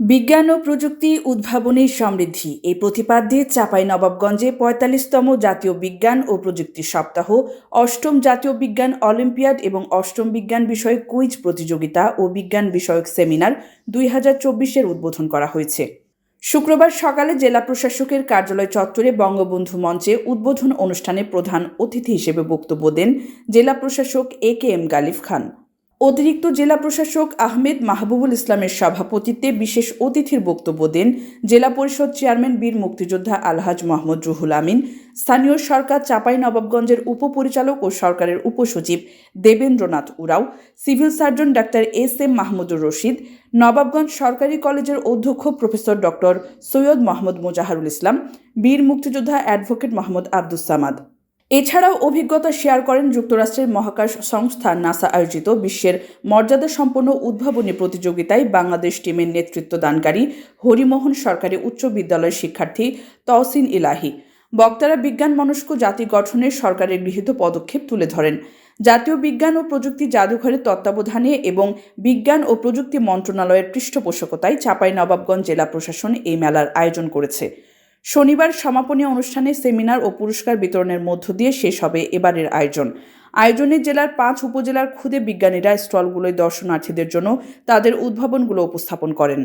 বিজ্ঞান ও প্রযুক্তি উদ্ভাবনী সমৃদ্ধি। এই প্রতিপাদ্যে চাপাই নবাবগঞ্জে পঁয়তাল্লিশতম জাতীয় বিজ্ঞান ও প্রযুক্তি সপ্তাহ, অষ্টম জাতীয় বিজ্ঞান অলিম্পিয়াড এবং অষ্টম বিজ্ঞান বিষয়ক কুইজ প্রতিযোগিতা ও বিজ্ঞান বিষয়ক সেমিনার দুই হাজার চব্বিশের উদ্বোধন করা হয়েছে। শুক্রবার সকালে জেলা প্রশাসকের কার্যালয় চত্বরে বঙ্গবন্ধু মঞ্চে উদ্বোধন অনুষ্ঠানে প্রধান অতিথি হিসেবে বক্তব্য দেন জেলা প্রশাসক এ কে এম গালিফ খান। অতিরিক্ত জেলা প্রশাসক আহমেদ মাহবুবুল ইসলামের সভাপতিত্বে বিশেষ অতিথির বক্তব্য দেন জেলা পরিষদ চেয়ারম্যান বীর মুক্তিযোদ্ধা আলহাজ মোহাম্মদ রুহুল আমিন, স্থানীয় সরকার চাপাই নবাবগঞ্জের উপপরিচালক ও সরকারের উপসচিব Debendranath Oraon, civil surgeon doctor S M Mahmudur Rashid, Nawabganj সরকারি কলেজের অধ্যক্ষ প্রফেসর ডক্টর সৈয়দ মোহাম্মদ মোজাহারুল ইসলাম, বীর মুক্তিযোদ্ধা অ্যাডভোকেট মোহাম্মদ আব্দুস সামাদ। এছাড়াও অভিজ্ঞতা শেয়ার করেন যুক্তরাষ্ট্রের মহাকাশ সংস্থা নাসা আয়োজিত বিশ্বের মর্যাদা সম্পন্ন উদ্ভাবনী প্রতিযোগিতায় বাংলাদেশ টিমের নেতৃত্ব দানকারী হরিমোহন সরকারি উচ্চ বিদ্যালয়ের শিক্ষার্থী তহসিন ইলাহি। বক্তারা বিজ্ঞান মনস্ক জাতি গঠনের সরকারের গৃহীত পদক্ষেপ তুলে ধরেন। জাতীয় বিজ্ঞান ও প্রযুক্তি জাদুঘরের তত্ত্বাবধানে এবং বিজ্ঞান ও প্রযুক্তি মন্ত্রণালয়ের পৃষ্ঠপোষকতায় চাঁপাইনবাবগঞ্জ জেলা প্রশাসন এই মেলার আয়োজন করেছে। শনিবার সমাপনী অনুষ্ঠানে সেমিনার ও পুরস্কার বিতরণের মধ্য দিয়ে শেষ হবে এবারের আয়োজন। আয়োজনে জেলার পাঁচ উপজেলার ক্ষুদে বিজ্ঞানীরা স্টলগুলোয় দর্শনার্থীদের জন্য তাদের উদ্ভাবনগুলো উপস্থাপন করেন।